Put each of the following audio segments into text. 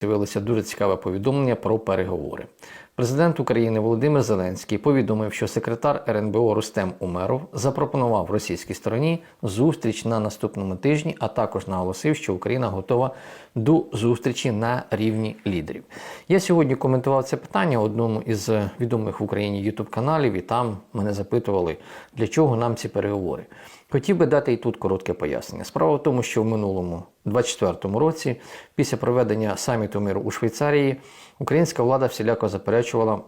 З'явилося дуже цікаве повідомлення про переговори. Президент України Володимир Зеленський повідомив, що секретар РНБО Рустем Умеров запропонував російській стороні зустріч на наступному тижні, а також наголосив, що Україна готова до зустрічі на рівні лідерів. Я сьогодні коментував це питання одному із відомих в Україні ютуб каналів, і там мене запитували, для чого нам ці переговори. Хотів би дати і тут коротке пояснення. Справа в тому, що в минулому 24-му році, після проведення саміту миру у Швейцарії, українська влада всіляко заперечувала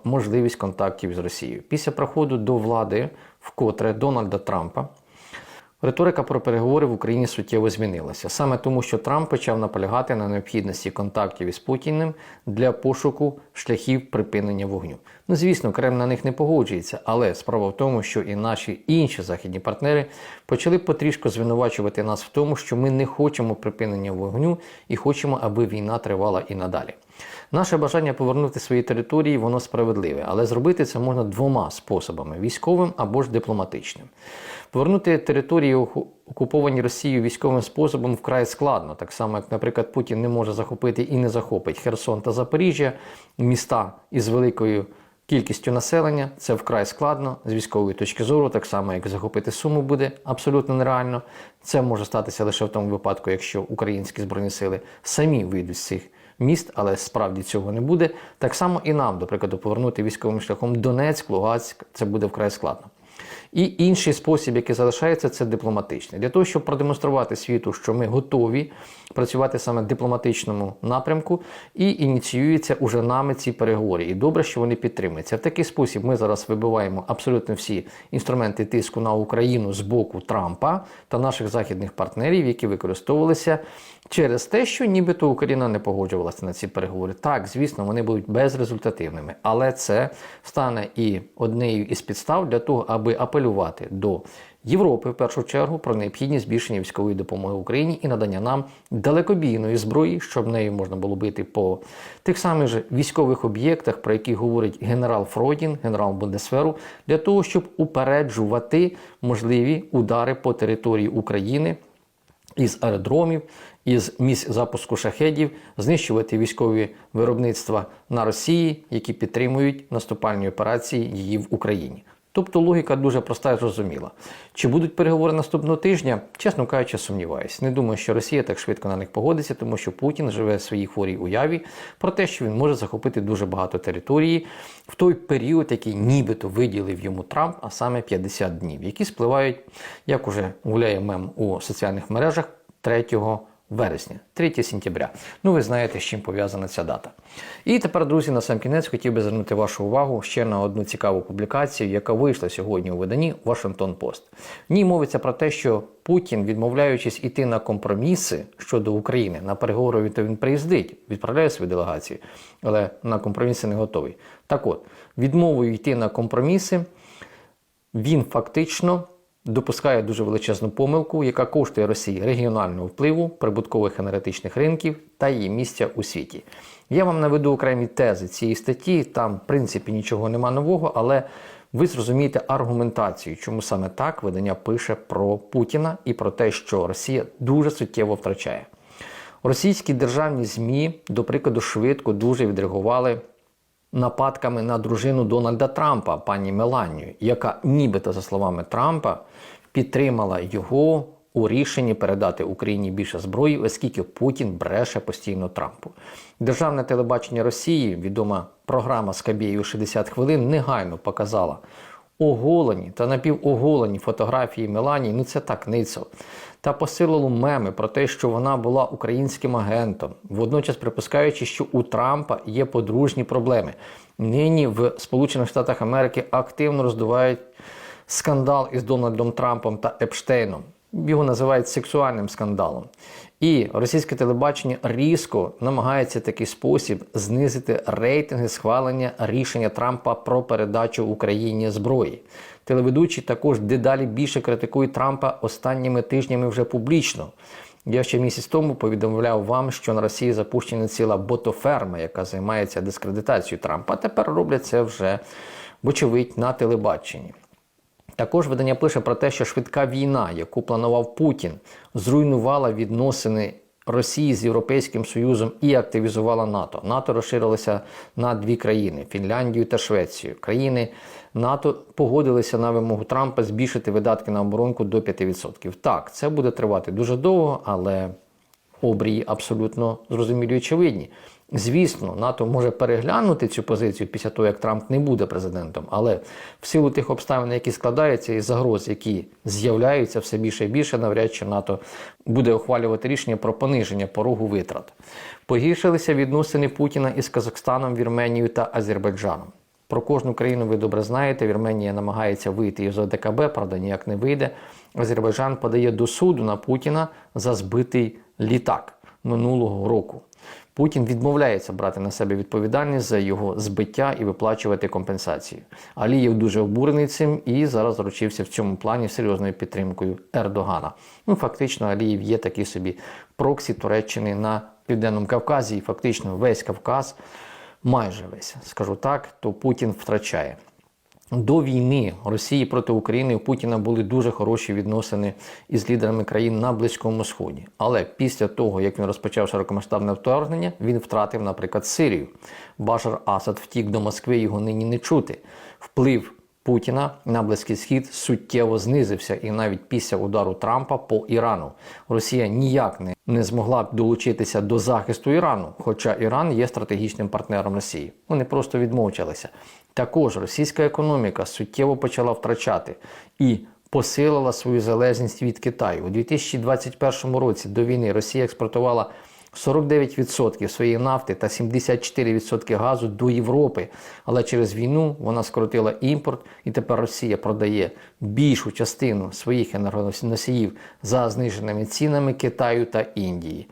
можливість контактів з Росією. Після приходу до влади, вкотре Дональда Трампа, Риторика про переговори в Україні суттєво змінилася саме тому, що Трамп почав наполягати на необхідності контактів із Путіним для пошуку шляхів припинення вогню. Ну, звісно, Кремль на них не погоджується, але справа в тому, що і наші інші західні партнери почали потрішку звинувачувати нас в тому, що ми не хочемо припинення вогню і хочемо, аби війна тривала і надалі. Наше бажання повернути свої території, воно справедливе, але зробити це можна двома способами: військовим або ж дипломатичним. Повернути території, окуповані Росією військовим способом вкрай складно, так само як, наприклад, Путін не може захопити і не захопить Херсон та Запоріжжя, міста із великою кількістю населення. Це вкрай складно з військової точки зору, так само як захопити Суму буде абсолютно нереально. Це може статися лише в тому випадку, якщо українські збройні сили самі вийдуть з цих міст, але справді цього не буде. Так само і нам, до прикладу, повернути військовим шляхом Донецьк, Луганськ, це буде вкрай складно. І інший спосіб, який залишається, це дипломатичний. Для того, щоб продемонструвати світу, що ми готові працювати саме в дипломатичному напрямку, і ініціюються уже нами ці переговори. І добре, що вони підтримуються. В такий спосіб ми зараз вибиваємо абсолютно всі інструменти тиску на Україну з боку Трампа та наших західних партнерів, які використовувалися через те, що нібито Україна не погоджувалася на ці переговори. Так, звісно, вони будуть безрезультативними, але це стане і однією із підстав для того, аби апелювати до Європи в першу чергу про необхідність збільшення військової допомоги Україні і надання нам далекобійної зброї, щоб нею можна було бити по тих самих же військових об'єктах, про які говорить генерал Фройдін, генерал Бундесферу, для того, щоб упереджувати можливі удари по території України із аеродромів, із місць запуску шахедів, знищувати військові виробництва на Росії, які підтримують наступальні операції її в Україні. Тобто логіка дуже проста і зрозуміла. Чи будуть переговори наступного тижня? Чесно кажучи, сумніваюсь. Не думаю, що Росія так швидко на них погодиться, тому що Путін живе в своїй хворій уяві про те, що він може захопити дуже багато території в той період, який нібито виділив йому Трамп, а саме 50 днів, які спливають, як уже гуляє мем у соціальних мережах 3 вересня, 3 сентября. Ну, ви знаєте, з чим пов'язана ця дата. І тепер, друзі, на сам кінець хотів би звернути вашу увагу ще на одну цікаву публікацію, яка вийшла сьогодні у виданні Washington Post. В ній мовиться про те, що Путін, відмовляючись іти на компроміси щодо України, на переговори то він приїздить, відправляє свою делегацію, але на компроміси не готовий. Так от, відмовою йти на компроміси, він фактично допускає дуже величезну помилку, яка коштує Росії регіонального впливу, прибуткових енергетичних ринків та її місця у світі. Я вам наведу окремі тези цієї статті. Там, в принципі, нічого нема нового, але ви зрозумієте аргументацію, чому саме так видання пише про Путіна і про те, що Росія дуже суттєво втрачає. Російські державні ЗМІ, до прикладу, швидко дуже відреагували нападками на дружину Дональда Трампа, пані Меланію, яка нібито, за словами Трампа, підтримала його у рішенні передати Україні більше зброї, оскільки Путін бреше постійно Трампу. Державне телебачення Росії, відома програма з Кабією 60 хвилин, негайно показала оголені та напівоголені фотографії Меланії, ну це так ницо. Та посилило меми про те, що вона була українським агентом, водночас припускаючи, що у Трампа є подружні проблеми. Нині в Сполучених Штатах Америки активно роздувають скандал із Дональдом Трампом та Епштейном. Його називають сексуальним скандалом. І російське телебачення різко намагається в такий спосіб знизити рейтинги схвалення рішення Трампа про передачу Україні зброї. Телеведучі також дедалі більше критикують Трампа останніми тижнями вже публічно. Я ще місяць тому повідомляв вам, що на Росії запущена ціла ботоферма, яка займається дискредитацією Трампа. Тепер роблять це вже, вочевидь, на телебаченні. Також видання пише про те, що швидка війна, яку планував Путін, зруйнувала відносини Росії з Європейським Союзом і активізувала НАТО. НАТО розширилося на дві країни Фінляндію та Швецію. Країни НАТО погодилися на вимогу Трампа збільшити видатки на оборонку до 5%. Так, це буде тривати дуже довго, але обрії абсолютно зрозумілі очевидні. Звісно, НАТО може переглянути цю позицію після того, як Трамп не буде президентом, але в силу тих обставин, які складаються, і загроз, які з'являються все більше і більше, навряд чи НАТО буде ухвалювати рішення про пониження порогу витрат. Погіршилися відносини Путіна із Казахстаном, Вірменією та Азербайджаном. Про кожну країну ви добре знаєте. Вірменія намагається вийти із ОДКБ, правда, ніяк не вийде. Азербайджан подає до суду на Путіна за збитий літак минулого року. Путін відмовляється брати на себе відповідальність за його збиття і виплачувати компенсацію. Алієв дуже обурений цим і зараз заручився в цьому плані серйозною підтримкою Ердогана. Ну, фактично, Алієв є такий собі проксі Туреччини на південному Кавказі, і фактично весь Кавказ, майже весь, скажу так, то Путін втрачає. До війни Росії проти України у Путіна були дуже хороші відносини із лідерами країн на Близькому Сході. Але після того, як він розпочав широкомасштабне вторгнення, він втратив, наприклад, Сирію. Башар Асад втік до Москви, його нині не чути. Вплив Путіна на Близький Схід суттєво знизився, і навіть після удару Трампа по Ірану Росія ніяк не, не змогла б долучитися до захисту Ірану, хоча Іран є стратегічним партнером Росії. Вони просто відмовчалися. Також російська економіка суттєво почала втрачати і посилила свою залежність від Китаю. У 2021 році до війни Росія експортувала 49% своєї нафти та 74% газу до Європи. Але через війну вона скоротила імпорт, і тепер Росія продає більшу частину своїх енергоносіїв за зниженими цінами Китаю та Індії.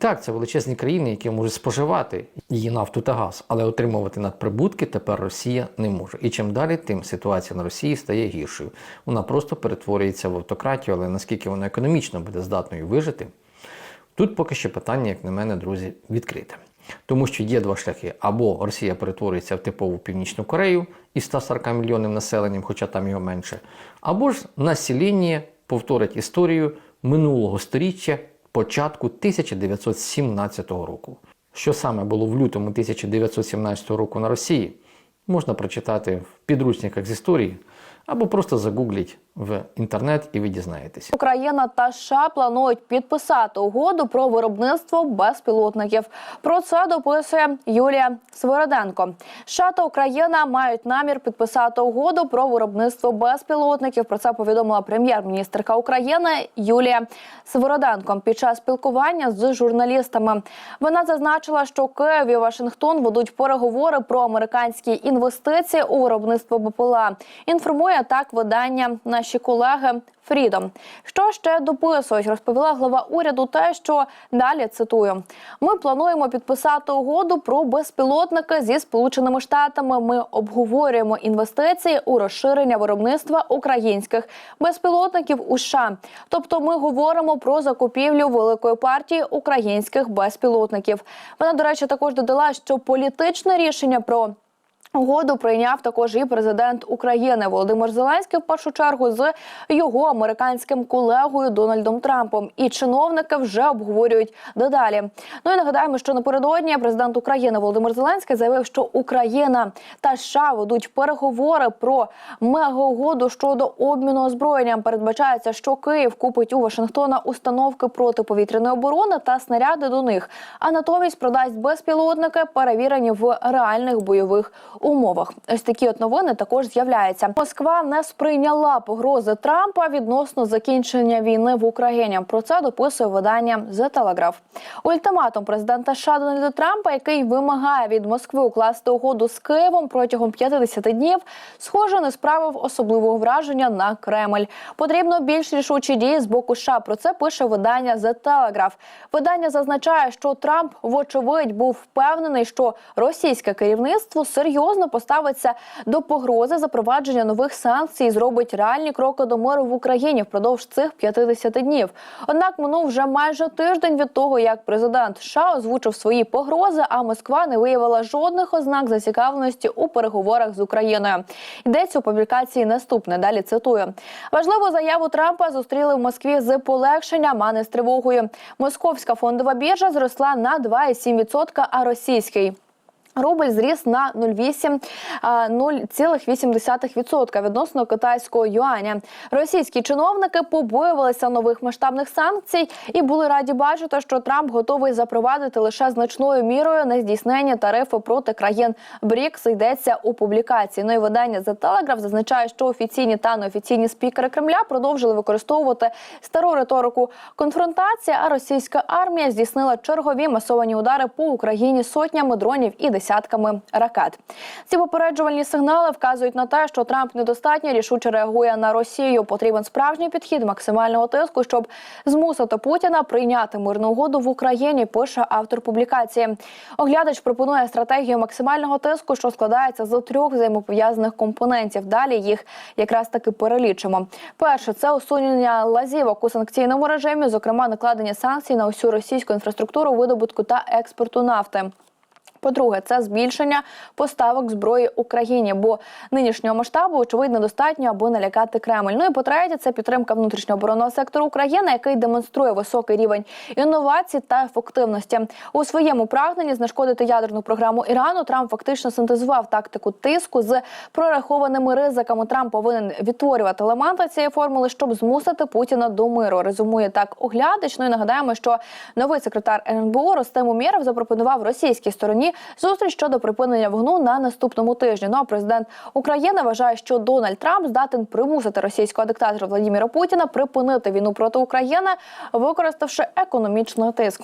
Так, це величезні країни, які можуть споживати її нафту та газ, але отримувати надприбутки тепер Росія не може. І чим далі, тим ситуація на Росії стає гіршою. Вона просто перетворюється в автократію, але наскільки вона економічно буде здатною вижити, тут поки що питання, як на мене, друзі, відкрите. Тому що є два шляхи: або Росія перетворюється в типову Північну Корею із 140 мільйонним населенням, хоча там його менше, або ж населення повторить історію минулого сторіччя початку 1917 року. Що саме було в лютому 1917 року на Росії, можна прочитати в підручниках з історії або просто загугліть в інтернет і ви дізнаєтеся. Україна та США планують підписати угоду про виробництво безпілотників. Про це дописує Юлія Свириденко. США та Україна мають намір підписати угоду про виробництво безпілотників. Про це повідомила прем'єр-міністрка України Юлія Свириденко під час спілкування з журналістами. Вона зазначила, що Київ і Вашингтон ведуть переговори про американські інвестиції у виробництво БПЛА. Інформує так видання наші колеги Фрідом. Що ще дописують, розповіла глава уряду. Те, що далі цитую: ми плануємо підписати угоду про безпілотники зі сполученими штатами. Ми обговорюємо інвестиції у розширення виробництва українських безпілотників у США. Тобто, ми говоримо про закупівлю великої партії українських безпілотників. Вона, до речі, також додала, що політичне рішення про Угоду прийняв також і президент України Володимир Зеленський в першу чергу з його американським колегою Дональдом Трампом. І чиновники вже обговорюють дедалі. Ну і нагадаємо, що напередодні президент України Володимир Зеленський заявив, що Україна та США ведуть переговори про мегаугоду щодо обміну озброєнням. Передбачається, що Київ купить у Вашингтона установки протиповітряної оборони та снаряди до них, а натомість продасть безпілотники, перевірені в реальних бойових умовах. Ось такі от новини також з'являються. Москва не сприйняла погрози Трампа відносно закінчення війни в Україні. Про це дописує видання The Telegraph. Ультиматум президента США Дональда Трампа, який вимагає від Москви укласти угоду з Києвом протягом 50 днів, схоже, не справив особливого враження на Кремль. Потрібно більш рішучі дії з боку США. Про це пише видання The Telegraph. Видання зазначає, що Трамп, вочевидь, був впевнений, що російське керівництво серйозно серйозно поставиться до погрози запровадження нових санкцій і зробить реальні кроки до миру в Україні впродовж цих 50 днів. Однак минув вже майже тиждень від того, як президент США озвучив свої погрози, а Москва не виявила жодних ознак зацікавленості у переговорах з Україною. Йдеться у публікації наступне. Далі цитую: важливу заяву Трампа зустріли в Москві з полегшенням, а не з тривогою. Московська фондова біржа зросла на 2,7%, а російський. Рубль зріс на 0,8, а, 0,8% відносно китайського юаня. Російські чиновники побоювалися нових масштабних санкцій і були раді бачити, що Трамп готовий запровадити лише значною мірою нездійснення тарифи проти країн БРІКС. Йдеться у публікації. Ну і видання The Telegraph зазначає, що офіційні та неофіційні спікери Кремля продовжили використовувати стару риторику конфронтації. А російська армія здійснила чергові масовані удари по Україні сотнями дронів і десятками ракет. Ці попереджувальні сигнали вказують на те, що Трамп недостатньо рішуче реагує на Росію. Потрібен справжній підхід максимального тиску, щоб змусити Путіна прийняти мирну угоду в Україні. Пише автор публікації. Оглядач пропонує стратегію максимального тиску, що складається з трьох взаємопов'язаних компонентів. Далі їх якраз таки перелічимо. Перше це усунення лазівок у санкційному режимі, зокрема накладення санкцій на усю російську інфраструктуру видобутку та експорту нафти. По-друге, це збільшення поставок зброї Україні, бо нинішнього масштабу очевидно достатньо, аби налякати Кремль. Ну і по-третє, це підтримка внутрішнього оборонного сектору України, який демонструє високий рівень інновацій та ефективності. У своєму прагненні знешкодити ядерну програму Ірану Трамп фактично синтезував тактику тиску з прорахованими ризиками. Трамп повинен відтворювати елементи цієї формули, щоб змусити Путіна до миру. Резумує так оглядач. Ну і нагадаємо, що новий секретар РНБО Ростем Умєров запропонував російській стороні зустріч щодо припинення вогну на наступному тижні. Ну а президент України вважає, що Дональд Трамп здатен примусити російського диктатора Владіміра Путіна припинити війну проти України, використавши економічний тиск.